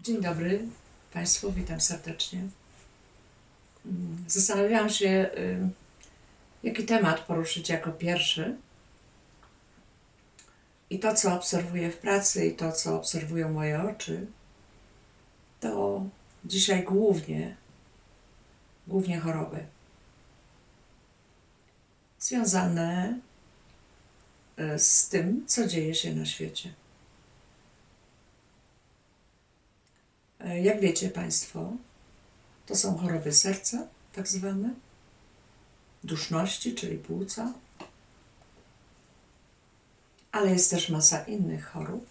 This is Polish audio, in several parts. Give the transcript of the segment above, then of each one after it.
Dzień dobry Państwu, witam serdecznie. Mm, Zastanawiałam się, y, jaki temat poruszyć jako pierwszy. I to, co obserwuję w pracy, i to, co obserwują moje oczy, to dzisiaj głównie, głównie choroby. Związane y, z tym, co dzieje się na świecie. Jak wiecie Państwo, to są choroby serca, tak zwane, duszności, czyli płuca, ale jest też masa innych chorób,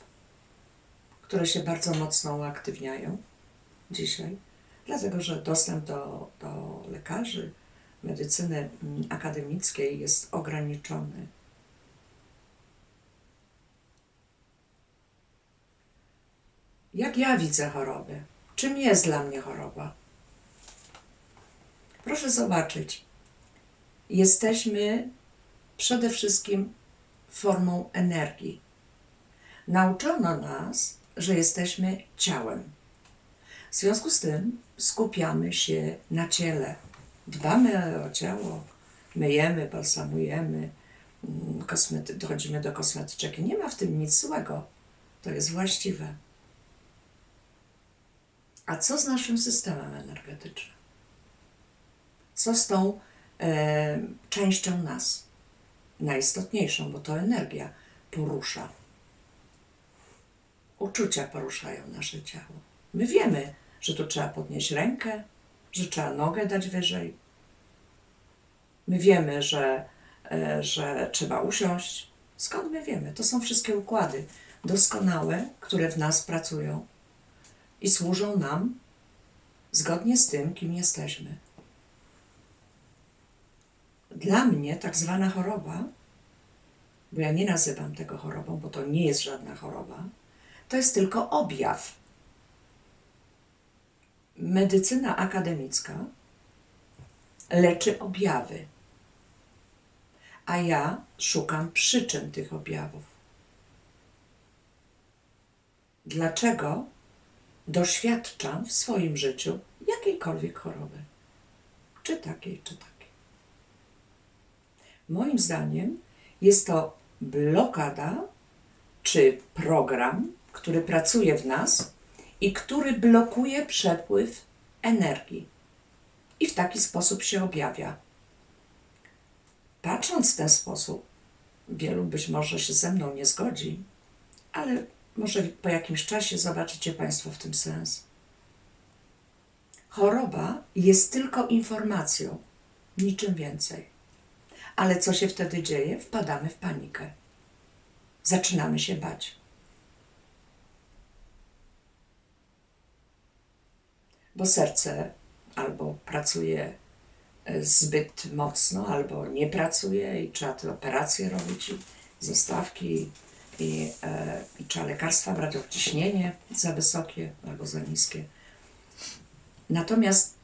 które się bardzo mocno uaktywniają dzisiaj, dlatego że dostęp do, do lekarzy, medycyny mm, akademickiej jest ograniczony. Jak ja widzę chorobę? Czym jest dla mnie choroba? Proszę zobaczyć. Jesteśmy przede wszystkim formą energii. Nauczono nas, że jesteśmy ciałem. W związku z tym skupiamy się na ciele. Dbamy o ciało, myjemy, balsamujemy, mm, kosmety, dochodzimy do kosmetyczek. Nie ma w tym nic złego. To jest właściwe. A co z naszym systemem energetycznym? Co z tą e, częścią nas? Najistotniejszą, bo to energia porusza. Uczucia poruszają nasze ciało. My wiemy, że tu trzeba podnieść rękę, że trzeba nogę dać wyżej. My wiemy, że, e, że trzeba usiąść. Skąd my wiemy? To są wszystkie układy doskonałe, które w nas pracują i służą nam zgodnie z tym, kim jesteśmy. Dla mnie tak zwana choroba, bo ja nie nazywam tego chorobą, bo to nie jest żadna choroba, to jest tylko objaw. Medycyna akademicka leczy objawy, a ja szukam przyczyn tych objawów. Dlaczego doświadczam w swoim życiu jakiejkolwiek choroby. Czy takiej, czy takiej. Moim zdaniem jest to blokada czy program, który pracuje w nas i który blokuje przepływ energii. I w taki sposób się objawia. Patrząc w ten sposób, wielu być może się ze mną nie zgodzi, ale może po jakimś czasie zobaczycie Państwo w tym sens. Choroba jest tylko informacją, niczym więcej. Ale co się wtedy dzieje? Wpadamy w panikę. Zaczynamy się bać. Bo serce albo pracuje e, zbyt mocno, albo nie pracuje i trzeba te operacje robić, i zestawki, i, e, i trzeba lekarstwa brać od ciśnienie za wysokie albo za niskie. Natomiast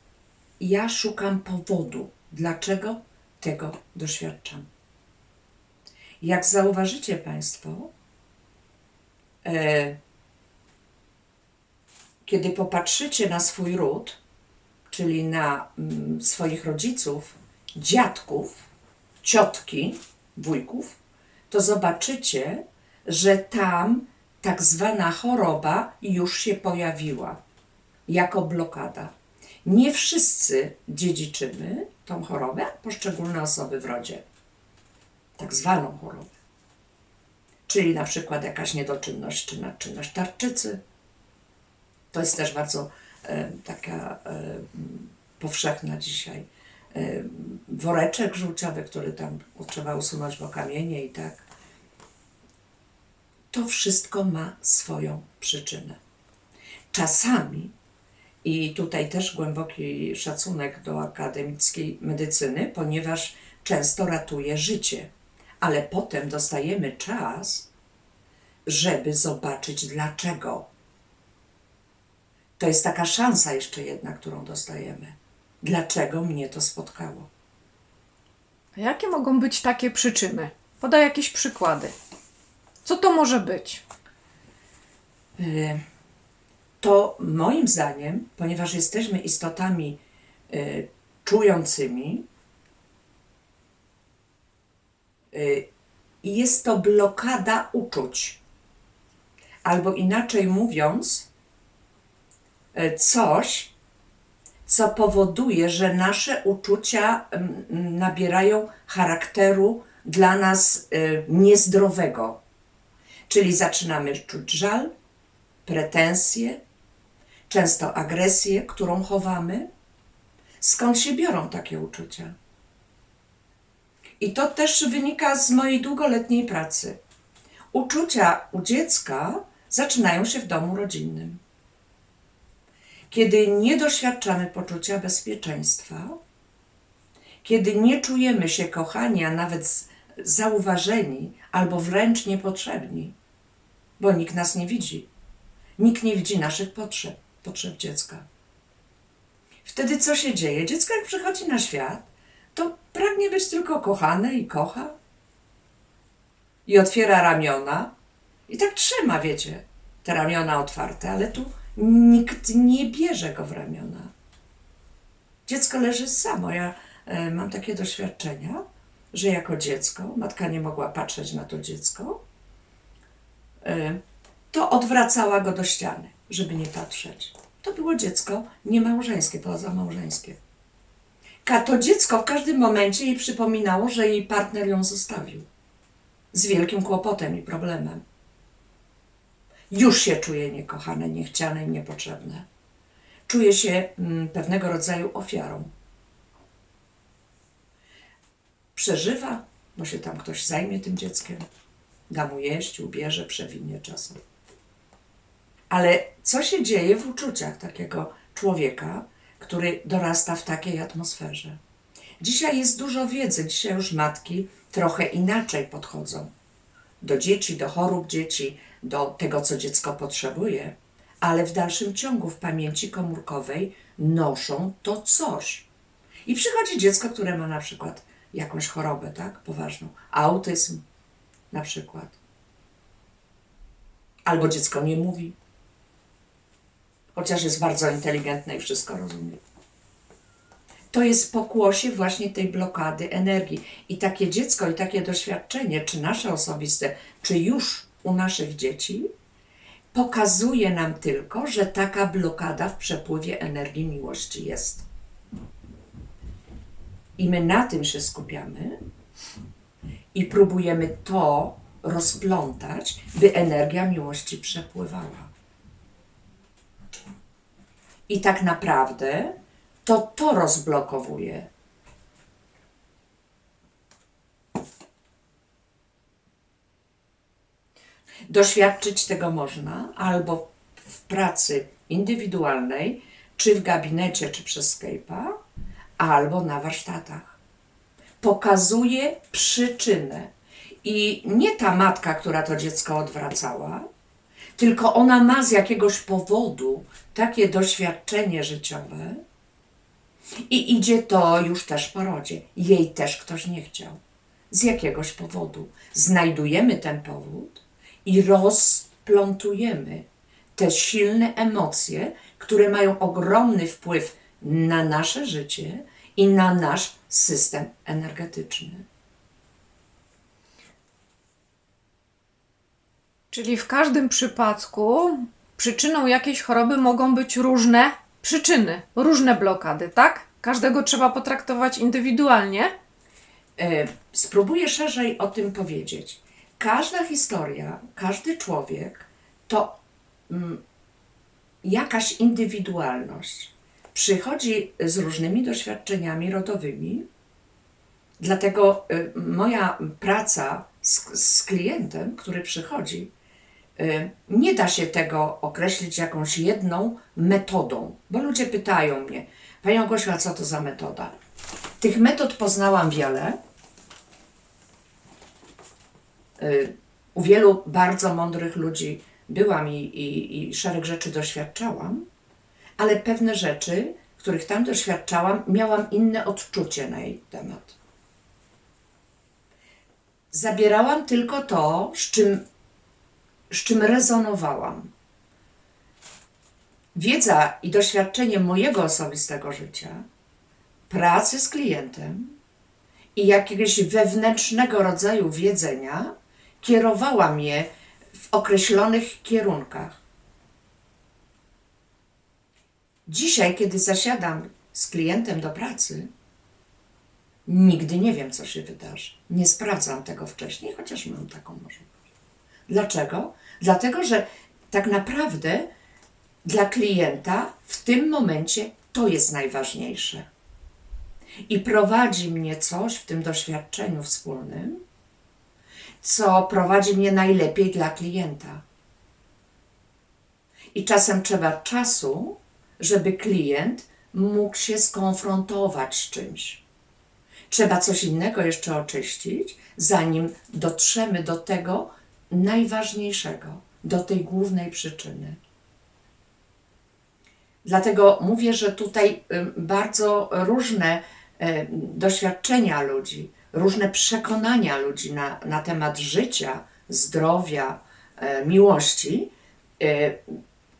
ja szukam powodu, dlaczego tego doświadczam. Jak zauważycie Państwo, e, kiedy popatrzycie na swój ród, czyli na mm, swoich rodziców, dziadków, ciotki, wujków, to zobaczycie, że tam tak zwana choroba już się pojawiła jako blokada. Nie wszyscy dziedziczymy tą chorobę, poszczególne osoby w rodzie. Tak zwaną chorobę. Czyli na przykład jakaś niedoczynność czy nadczynność tarczycy. To jest też bardzo e, taka e, powszechna dzisiaj. E, woreczek żółciowy, który tam trzeba usunąć, bo kamienie i tak. To wszystko ma swoją przyczynę. Czasami i tutaj też głęboki szacunek do akademickiej medycyny, ponieważ często ratuje życie, ale potem dostajemy czas, żeby zobaczyć dlaczego. To jest taka szansa jeszcze jedna, którą dostajemy. Dlaczego mnie to spotkało? A jakie mogą być takie przyczyny? Podaj jakieś przykłady. Co to może być? Y, to moim zdaniem, ponieważ jesteśmy istotami y, czującymi, y, jest to blokada uczuć. Albo inaczej mówiąc, coś, co powoduje, że nasze uczucia mm, nabierają charakteru dla nas niezdrowego. Czyli zaczynamy czuć żal, pretensje, często agresję, którą chowamy. Skąd się biorą takie uczucia? I to też wynika z mojej długoletniej pracy. Uczucia u dziecka zaczynają się w domu rodzinnym. Kiedy nie doświadczamy poczucia bezpieczeństwa, kiedy nie czujemy się kochani, a nawet zauważeni albo wręcz niepotrzebni, bo nikt nas nie widzi. Nikt nie widzi naszych potrzeb, potrzeb dziecka. Wtedy co się dzieje? Dziecko, jak przychodzi na świat, to pragnie być tylko kochane i kocha. I otwiera ramiona i tak trzyma, wiecie, te ramiona otwarte, ale tu nikt nie bierze go w ramiona. Dziecko leży samo. Ja e, mam takie doświadczenia, że jako dziecko, matka nie mogła patrzeć na to dziecko, to odwracała go do ściany, żeby nie patrzeć. To było dziecko niemałżeńskie, pozamałżeńskie. To dziecko w każdym momencie jej przypominało, że jej partner ją zostawił. Z wielkim kłopotem i problemem. Już się czuje niekochane, niechciane i niepotrzebne. Czuje się mm, pewnego rodzaju ofiarą. Przeżywa, bo się tam ktoś zajmie tym dzieckiem, da mu jeść, ubierze, przewinie czasem. Ale co się dzieje w uczuciach takiego człowieka, który dorasta w takiej atmosferze? Dzisiaj jest dużo wiedzy, dzisiaj już matki trochę inaczej podchodzą do dzieci, do chorób dzieci, do tego, co dziecko potrzebuje, ale w dalszym ciągu w pamięci komórkowej noszą to coś. I przychodzi dziecko, które ma na przykład jakąś chorobę, tak, poważną, autyzm na przykład. Albo dziecko nie mówi, chociaż jest bardzo inteligentne i wszystko rozumie. To jest pokłosie właśnie tej blokady energii. I takie dziecko i takie doświadczenie, czy nasze osobiste, czy już u naszych dzieci, pokazuje nam tylko, że taka blokada w przepływie energii miłości jest. I my na tym się skupiamy i próbujemy to rozplątać, by energia miłości przepływała. I tak naprawdę to to rozblokowuje. Doświadczyć tego można albo w pracy indywidualnej, czy w gabinecie, czy przez Skype'a, albo na warsztatach. Pokazuje przyczynę. I nie ta matka, która to dziecko odwracała, tylko ona ma z jakiegoś powodu takie doświadczenie życiowe i idzie to już też po rodzie. Jej też ktoś nie chciał. Z jakiegoś powodu. Znajdujemy ten powód i rozplątujemy te silne emocje, które mają ogromny wpływ na nasze życie i na nasz system energetyczny. Czyli w każdym przypadku przyczyną jakiejś choroby mogą być różne przyczyny, różne blokady, tak? Każdego trzeba potraktować indywidualnie. E, Spróbuję szerzej o tym powiedzieć. Każda historia, każdy człowiek to mm, jakaś indywidualność. Przychodzi z różnymi doświadczeniami rodowymi. Dlatego y, moja praca z, z klientem, który przychodzi, y, nie da się tego określić jakąś jedną metodą, bo ludzie pytają mnie, Pani Ogosiu, a co to za metoda? Tych metod poznałam wiele. Y, U wielu bardzo mądrych ludzi byłam i, i, i szereg rzeczy doświadczałam, ale pewne rzeczy, których tam doświadczałam, miałam inne odczucie na jej temat. Zabierałam tylko to, z czym, z czym rezonowałam. wiedza i doświadczenie mojego osobistego życia, pracy z klientem i jakiegoś wewnętrznego rodzaju wiedzenia kierowała mnie w określonych kierunkach. Dzisiaj, kiedy zasiadam z klientem do pracy, nigdy nie wiem, co się wydarzy. Nie sprawdzam tego wcześniej, chociaż mam taką możliwość. Dlaczego? Dlatego, że tak naprawdę dla klienta w tym momencie to jest najważniejsze. I prowadzi mnie coś w tym doświadczeniu wspólnym, co prowadzi mnie najlepiej dla klienta. I czasem trzeba czasu, żeby klient mógł się skonfrontować z czymś. Trzeba coś innego jeszcze oczyścić, zanim dotrzemy do tego najważniejszego, do tej głównej przyczyny. Dlatego mówię, że tutaj bardzo różne y, doświadczenia ludzi, różne przekonania ludzi na, na temat życia, zdrowia, y, miłości, y,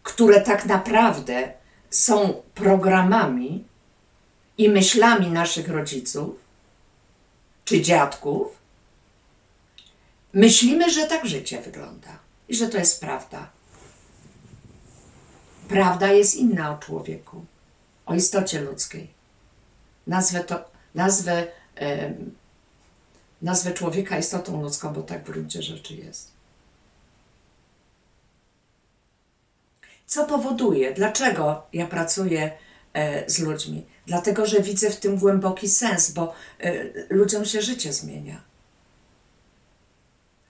które tak naprawdę są programami i myślami naszych rodziców czy dziadków, myślimy, że tak życie wygląda i że to jest prawda. Prawda jest inna o człowieku, o istocie ludzkiej. Nazwę, to, nazwę, nazwę człowieka istotą ludzką, bo tak w gruncie rzeczy jest. Co powoduje? Dlaczego ja pracuję e, z ludźmi? Dlatego, że widzę w tym głęboki sens, bo e, ludziom się życie zmienia.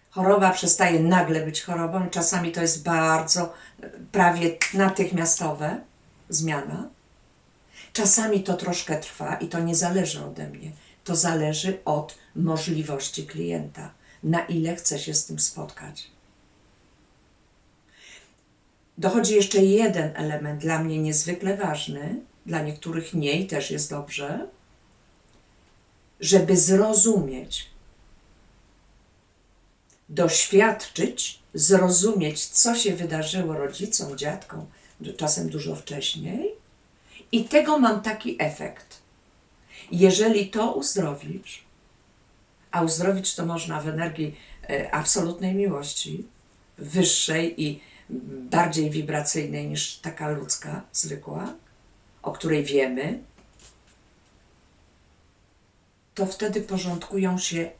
Choroba przestaje nagle być chorobą, czasami to jest bardzo, e, prawie natychmiastowe zmiana. Czasami to troszkę trwa i to nie zależy ode mnie. To zależy od możliwości klienta, na ile chce się z tym spotkać. Dochodzi jeszcze jeden element dla mnie niezwykle ważny, dla niektórych nie i też jest dobrze, żeby zrozumieć, doświadczyć, zrozumieć, co się wydarzyło rodzicom, dziadkom, czasem dużo wcześniej. I tego mam taki efekt. Jeżeli to uzdrowisz, a uzdrowić to można w energii e, absolutnej miłości, wyższej i bardziej wibracyjnej niż taka ludzka, zwykła, o której wiemy, to wtedy porządkują się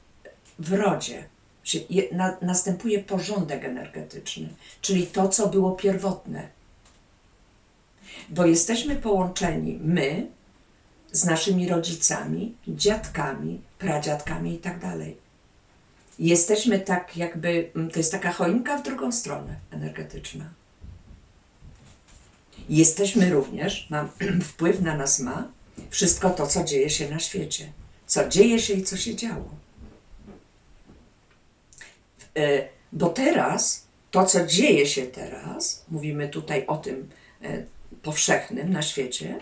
w rodzie. Się, na, następuje porządek energetyczny, czyli to, co było pierwotne. Bo jesteśmy połączeni, my, z naszymi rodzicami, dziadkami, pradziadkami i tak jesteśmy tak jakby, mm, to jest taka choinka w drugą stronę energetyczna. Jesteśmy również, ma, wpływ na nas ma wszystko to, co dzieje się na świecie. Co dzieje się i co się działo. E, bo teraz, to co dzieje się teraz, mówimy tutaj o tym e, powszechnym na świecie,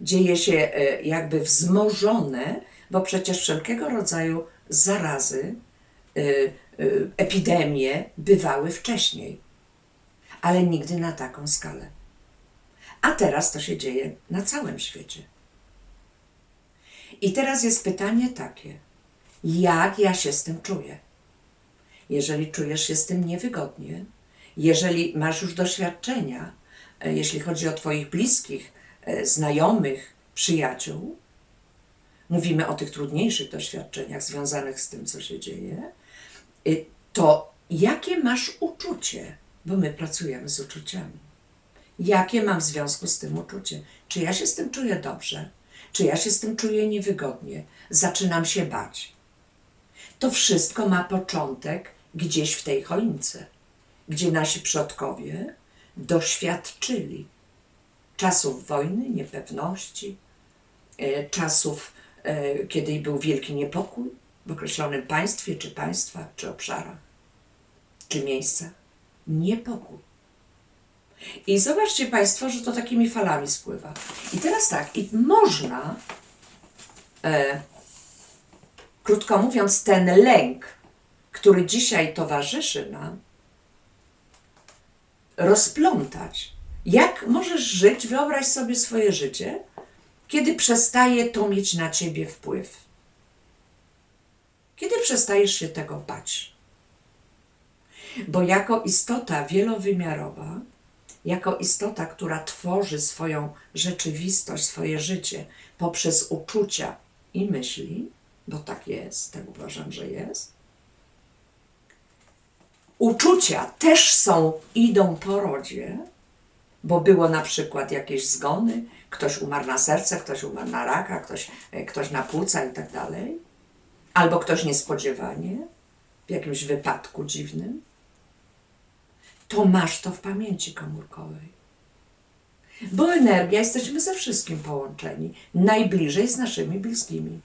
dzieje się e, jakby wzmożone, bo przecież wszelkiego rodzaju zarazy, y, y, epidemie bywały wcześniej, ale nigdy na taką skalę. A teraz to się dzieje na całym świecie. I teraz jest pytanie takie: jak ja się z tym czuję? Jeżeli czujesz się z tym niewygodnie, jeżeli masz już doświadczenia, e, jeśli chodzi o Twoich bliskich, e, znajomych, przyjaciół, mówimy o tych trudniejszych doświadczeniach związanych z tym, co się dzieje, y, to jakie masz uczucie? Bo my pracujemy z uczuciami. Jakie mam w związku z tym uczucie? Czy ja się z tym czuję dobrze? Czy ja się z tym czuję niewygodnie? Zaczynam się bać. To wszystko ma początek gdzieś w tej choince, gdzie nasi przodkowie doświadczyli czasów wojny, niepewności, y, czasów kiedy był wielki niepokój w określonym państwie, czy państwach, czy obszarach, czy miejscach. Niepokój. I zobaczcie Państwo, że to takimi falami spływa. I teraz tak, i można, e, krótko mówiąc, ten lęk, który dzisiaj towarzyszy nam, rozplątać Jak możesz żyć, wyobraź sobie swoje życie, kiedy przestaje to mieć na ciebie wpływ? Kiedy przestajesz się tego bać? Bo jako istota wielowymiarowa, jako istota, która tworzy swoją rzeczywistość, swoje życie poprzez uczucia i myśli, bo tak jest, tak uważam, że jest. Uczucia też są, idą po rodzie, bo było na przykład jakieś zgony, ktoś umarł na serce, ktoś umarł na raka, ktoś, e, ktoś na płuca i tak dalej, albo ktoś niespodziewanie, w jakimś wypadku dziwnym, to masz to w pamięci komórkowej. Bo energia, jesteśmy ze wszystkim połączeni, najbliżej z naszymi bliskimi.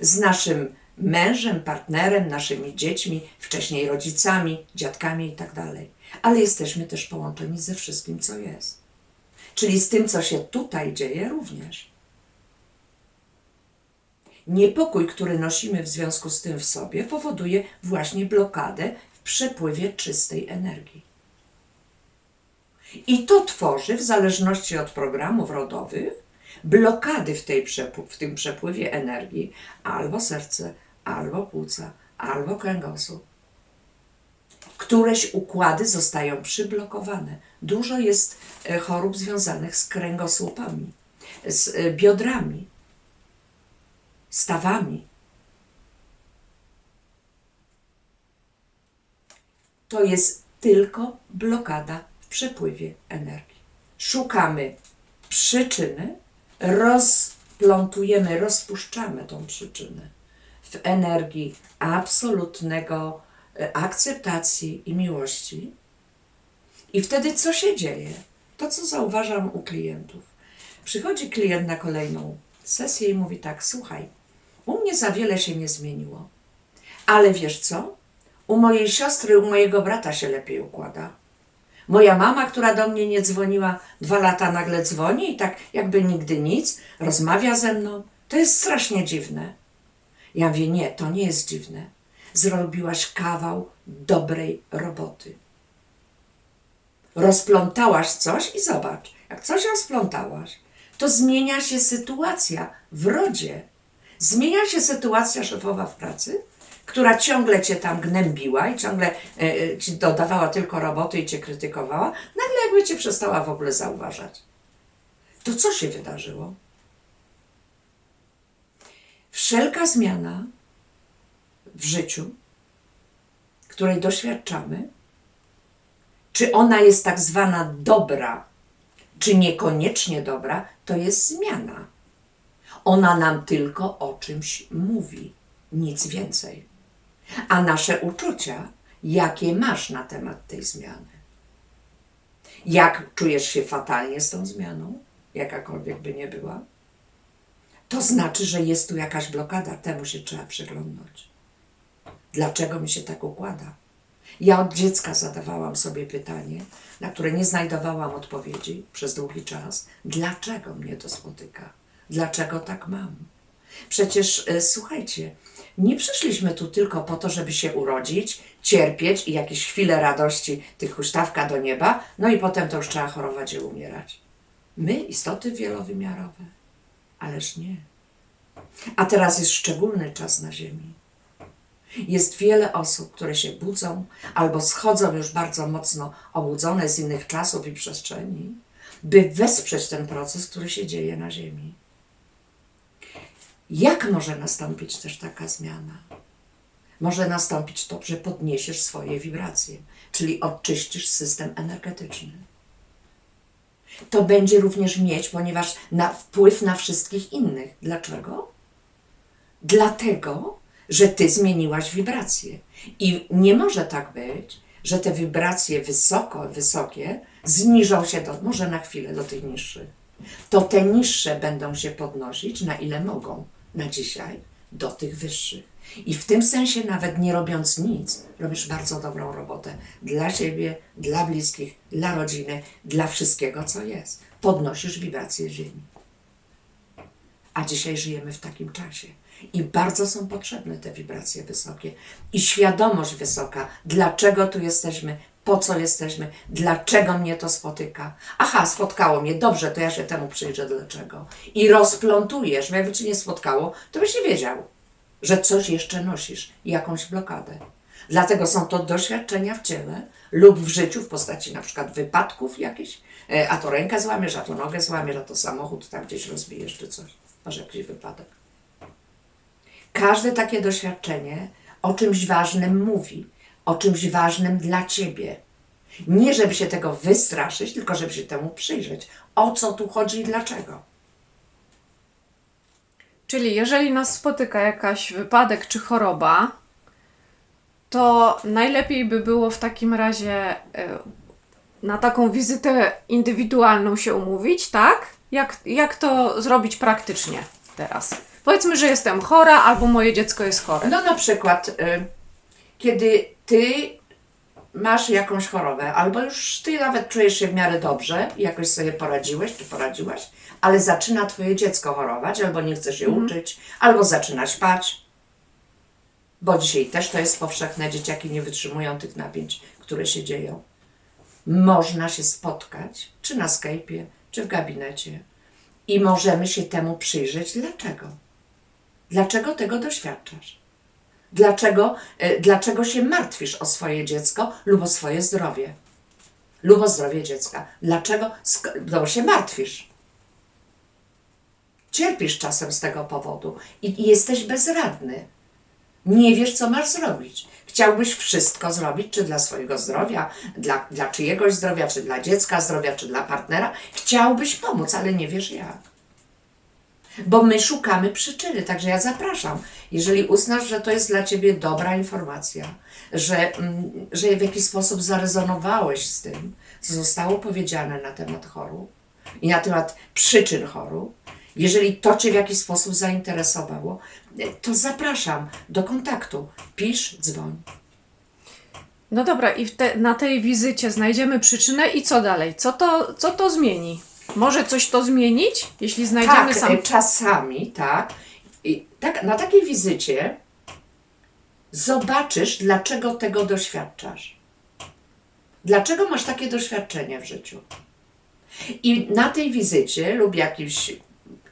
Z naszym mężem, partnerem, naszymi dziećmi, wcześniej rodzicami, dziadkami i tak. Ale jesteśmy też połączeni ze wszystkim, co jest. Czyli z tym, co się tutaj dzieje również. Niepokój, który nosimy w związku z tym w sobie, powoduje właśnie blokadę w przepływie czystej energii. I to tworzy, w zależności od programów rodowych, blokady w, tej przepł- w tym przepływie energii albo serce, albo płuca, albo kręgosłup. Któreś układy zostają przyblokowane. Dużo jest e, chorób związanych z kręgosłupami, z e, biodrami, stawami. To jest tylko blokada w przepływie energii. Szukamy przyczyny, rozplątujemy, rozpuszczamy tą przyczynę w energii absolutnego e, akceptacji i miłości. I wtedy co się dzieje? To, co zauważam u klientów. Przychodzi klient na kolejną sesję i mówi tak: Słuchaj, u mnie za wiele się nie zmieniło, ale wiesz co? U mojej siostry, u mojego brata się lepiej układa. Moja mama, która do mnie nie dzwoniła dwa lata, nagle dzwoni i tak jakby nigdy nic, rozmawia ze mną. To jest strasznie dziwne. Ja mówię, nie, to nie jest dziwne. Zrobiłaś kawał dobrej roboty. Rozplątałaś coś i zobacz, jak coś rozplątałaś, to zmienia się sytuacja w rodzie. Zmienia się sytuacja szefowa w pracy, która ciągle cię tam gnębiła i ciągle e, ci dodawała tylko roboty i cię krytykowała, nagle jakby cię przestała w ogóle zauważać. To co się wydarzyło? Wszelka zmiana w życiu, której doświadczamy, czy ona jest tak zwana dobra, czy niekoniecznie dobra, to jest zmiana. Ona nam tylko o czymś mówi, nic więcej. A nasze uczucia, jakie masz na temat tej zmiany? Jak czujesz się fatalnie z tą zmianą, jakakolwiek by nie była? To znaczy, że jest tu jakaś blokada, temu się trzeba przyglądnąć. Dlaczego mi się tak układa? Ja od dziecka zadawałam sobie pytanie, na które nie znajdowałam odpowiedzi przez długi czas. Dlaczego mnie to spotyka? Dlaczego tak mam? Przecież e, słuchajcie, nie przyszliśmy tu tylko po to, żeby się urodzić, cierpieć i jakieś chwile radości, tych huśtawka do nieba, no i potem to już trzeba chorować i umierać. My, istoty wielowymiarowe. Ależ nie. A teraz jest szczególny czas na Ziemi. Jest wiele osób, które się budzą albo schodzą już bardzo mocno obudzone z innych czasów i przestrzeni, by wesprzeć ten proces, który się dzieje na Ziemi. Jak może nastąpić też taka zmiana? Może nastąpić to, że podniesiesz swoje wibracje, czyli odczyścisz system energetyczny. To będzie również mieć, ponieważ na wpływ na wszystkich innych. Dlaczego? Dlatego, że ty zmieniłaś wibracje. I nie może tak być, że te wibracje wysoko, wysokie zniżą się do, może na chwilę do tych niższych. To te niższe będą się podnosić na ile mogą na dzisiaj do tych wyższych. I w tym sensie, nawet nie robiąc nic, robisz bardzo dobrą robotę dla siebie, dla bliskich, dla rodziny, dla wszystkiego, co jest. Podnosisz wibracje Ziemi. A dzisiaj żyjemy w takim czasie. I bardzo są potrzebne te wibracje wysokie i świadomość wysoka, dlaczego tu jesteśmy, po co jesteśmy, dlaczego mnie to spotyka. Aha, spotkało mnie, dobrze, to ja się temu przyjrzę, dlaczego. I rozplątujesz, bo jakby cię nie spotkało, to byś nie wiedział, że coś jeszcze nosisz, jakąś blokadę. Dlatego są to doświadczenia w ciele lub w życiu w postaci na przykład wypadków jakichś, e, a to rękę złamiesz, a to nogę złamiesz, a to samochód tam gdzieś rozbijesz czy coś. Masz jakiś wypadek. Każde takie doświadczenie o czymś ważnym mówi, o czymś ważnym dla ciebie. Nie żeby się tego wystraszyć, tylko żeby się temu przyjrzeć. O co tu chodzi i dlaczego. Czyli jeżeli nas spotyka jakaś wypadek czy choroba, to najlepiej by było w takim razie e, na taką wizytę indywidualną się umówić, tak? Jak, jak to zrobić praktycznie teraz? Powiedzmy, że jestem chora albo moje dziecko jest chore. No na przykład, y, kiedy ty masz jakąś chorobę, albo już ty nawet czujesz się w miarę dobrze i jakoś sobie poradziłeś czy poradziłaś, ale zaczyna twoje dziecko chorować, albo nie chce się uczyć, albo zaczyna spać, bo dzisiaj też to jest powszechne, dzieciaki nie wytrzymują tych napięć, które się dzieją. Można się spotkać, czy na Skype'ie, czy w gabinecie i możemy się temu przyjrzeć. Dlaczego? Dlaczego tego doświadczasz? Dlaczego, e, dlaczego się martwisz o swoje dziecko lub o swoje zdrowie? Lub o zdrowie dziecka. Dlaczego no, się martwisz? Cierpisz czasem z tego powodu i, i jesteś bezradny. Nie wiesz, co masz zrobić. Chciałbyś wszystko zrobić, czy dla swojego zdrowia, dla, dla czyjegoś zdrowia, czy dla dziecka zdrowia, czy dla partnera. Chciałbyś pomóc, ale nie wiesz jak bo my szukamy przyczyny. Także ja zapraszam, jeżeli uznasz, że to jest dla ciebie dobra informacja, że, mm, że w jakiś sposób zarezonowałeś z tym, co zostało powiedziane na temat chorób i na temat przyczyn chorób, jeżeli to cię w jakiś sposób zainteresowało, to zapraszam do kontaktu. Pisz, dzwoń. No dobra, i te, na tej wizycie znajdziemy przyczynę i co dalej? Co to, co to zmieni? Może coś to zmienić, jeśli znajdziemy tak, sam. e, czasami, tak. I tak. Na takiej wizycie zobaczysz, dlaczego tego doświadczasz. Dlaczego masz takie doświadczenie w życiu. I na tej wizycie lub jakimś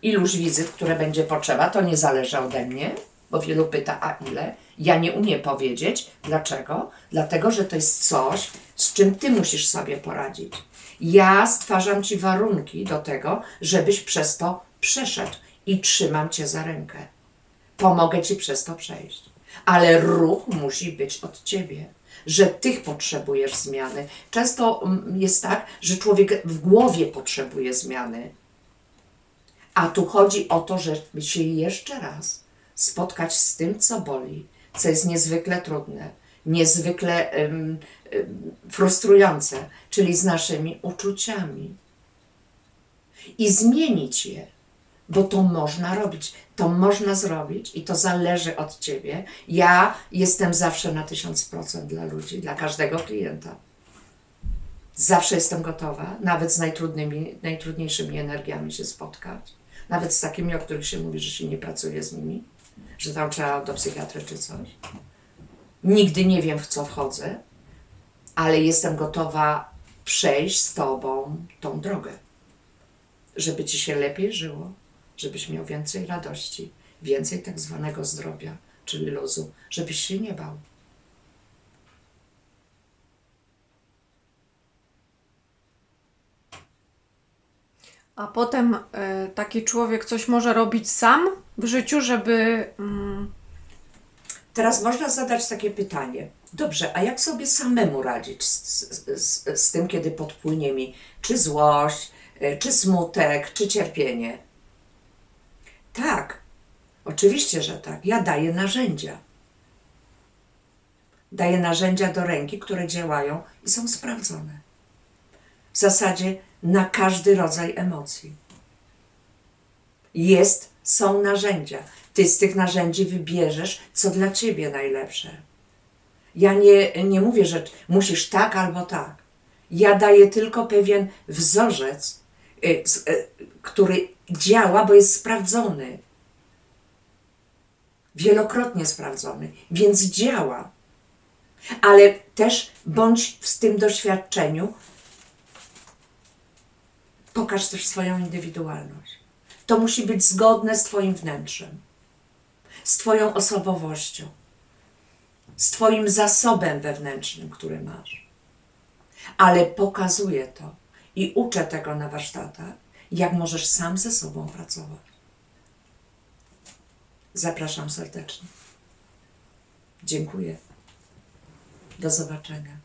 iluś wizyt, które będzie potrzeba, to nie zależy ode mnie, bo wielu pyta, a ile? Ja nie umiem powiedzieć. Dlaczego? Dlatego, że to jest coś, z czym ty musisz sobie poradzić. Ja stwarzam ci warunki do tego, żebyś przez to przeszedł i trzymam cię za rękę. Pomogę ci przez to przejść. Ale ruch musi być od ciebie, że ty potrzebujesz zmiany. Często mm, jest tak, że człowiek w głowie potrzebuje zmiany. A tu chodzi o to, żeby się jeszcze raz spotkać z tym, co boli, co jest niezwykle trudne, niezwykle frustrujące, czyli z naszymi uczuciami. I zmienić je, bo to można robić, to można zrobić i to zależy od ciebie. Ja jestem zawsze na 1000% dla ludzi, dla każdego klienta. Zawsze jestem gotowa, nawet z najtrudnymi, najtrudniejszymi energiami się spotkać. Nawet z takimi, o których się mówi, że się nie pracuje z nimi, że tam trzeba do psychiatry czy coś. Nigdy nie wiem, w co wchodzę, ale jestem gotowa przejść z Tobą tą drogę, żeby Ci się lepiej żyło, żebyś miał więcej radości, więcej tak zwanego zdrowia, czyli luzu, żebyś się nie bał. A potem e, taki człowiek coś może robić sam w życiu, żeby. Teraz można zadać takie pytanie. Dobrze, a jak sobie samemu radzić z, z, z, tym, kiedy podpłynie mi czy złość, y, czy smutek, czy cierpienie? Tak, oczywiście, że tak. Ja daję narzędzia. Daję narzędzia do ręki, które działają i są sprawdzone. W zasadzie na każdy rodzaj emocji. Jest, są narzędzia. Ty z tych narzędzi wybierzesz, co dla ciebie najlepsze. Ja nie, nie mówię, że musisz tak albo tak. Ja daję tylko pewien wzorzec, y, y, który działa, bo jest sprawdzony. Wielokrotnie sprawdzony, więc działa. Ale też bądź w tym doświadczeniu, pokaż też swoją indywidualność. To musi być zgodne z Twoim wnętrzem, z Twoją osobowością, z Twoim zasobem wewnętrznym, który masz. Ale pokazuję to i uczę tego na warsztatach, jak możesz sam ze sobą pracować. Zapraszam serdecznie. Dziękuję. Do zobaczenia.